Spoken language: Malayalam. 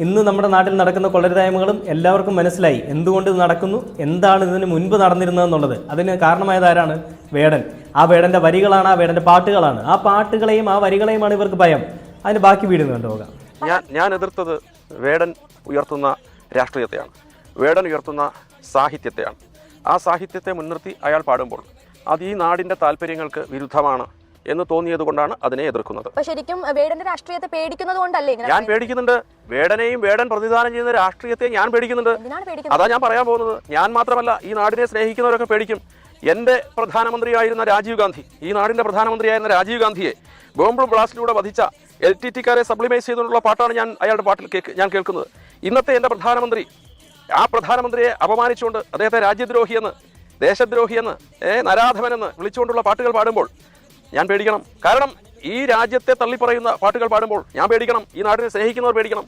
ഇന്ന് നമ്മുടെ നാട്ടിൽ നടക്കുന്ന കൊള്ളരുതായ്മകളും എല്ലാവർക്കും മനസ്സിലായി. എന്തുകൊണ്ട് ഇത് നടക്കുന്നു? എന്താണ് ഇതിന് മുൻപ് നടന്നിരുന്നതെന്നുള്ളത്. അതിന് കാരണമായത് ആരാണ് വേടൻ. ആ വേടന്റെ വരികളാണ് ആ വേടന്റെ പാട്ടുകളാണ്. ആ പാട്ടുകളെയും ആ വരികളെയുമാണ് ഇവർക്ക് ഭയം. അതിന് ബാക്കി വീട് കണ്ടുപോകാം ഞാൻ ഞാൻ എതിർത്തത് വേടൻ ഉയർത്തുന്ന രാഷ്ട്രീയത്തെയാണ്. വേടൻ ഉയർത്തുന്ന സാഹിത്യത്തെയാണ്. ആ സാഹിത്യത്തെ മുൻനിർത്തി അയാൾ പാടുമ്പോൾ അത് ഈ നാടിന്റെ താല്പര്യങ്ങൾക്ക് വിരുദ്ധമാണ് എന്ന് തോന്നിയത് കൊണ്ടാണ് അതിനെ എതിർക്കുന്നത്. ശരിക്കും വേടന്റെ രാഷ്ട്രീയത്തെ പേടിക്കുന്നത് കൊണ്ടല്ലേ ഞാൻ പേടിക്കുന്നുണ്ട്. വേടനെയും വേടൻ പ്രതിദാനം ചെയ്യുന്ന രാഷ്ട്രീയത്തെ ഞാൻ പേടിക്കുന്നുണ്ട്. അതാ ഞാൻ പറയാൻ പോകുന്നത്. ഞാൻ മാത്രമല്ല ഈ നാടിനെ സ്നേഹിക്കുന്നവരൊക്കെ പേടിക്കും. എന്റെ പ്രധാനമന്ത്രിയായിരുന്ന രാജീവ് ഗാന്ധി ഈ നാടിന്റെ പ്രധാനമന്ത്രിയായിരുന്ന രാജീവ് ഗാന്ധിയെ ബോംബ് ബ്ലാസ്റ്റിലൂടെ വധിച്ച എൽ ടി ടിക്കാരെ സബ്ലിമൈസ് ചെയ്തുകൊണ്ടുള്ള പാട്ടാണ് ഞാൻ അയാളുടെ പാട്ടിൽ കേക്ക് ഞാൻ കേൾക്കുന്നത്. ഇന്നത്തെ എന്റെ പ്രധാനമന്ത്രി ആ പ്രധാനമന്ത്രിയെ അപമാനിച്ചുകൊണ്ട് അദ്ദേഹത്തെ രാജ്യദ്രോഹിയെന്ന് ദേശദ്രോഹിയെന്ന് ഏ നരാധമനെന്ന് വിളിച്ചുകൊണ്ടുള്ള പാട്ടുകൾ പാടുമ്പോൾ ഞാൻ പേടിക്കണം. കാരണം ഈ രാജ്യത്തെ തള്ളിപ്പറയുന്ന പാട്ടുകൾ പാടുമ്പോൾ ഞാൻ പേടിക്കണം. ഈ നാടിനെ സ്നേഹിക്കുന്നവർ പേടിക്കണം.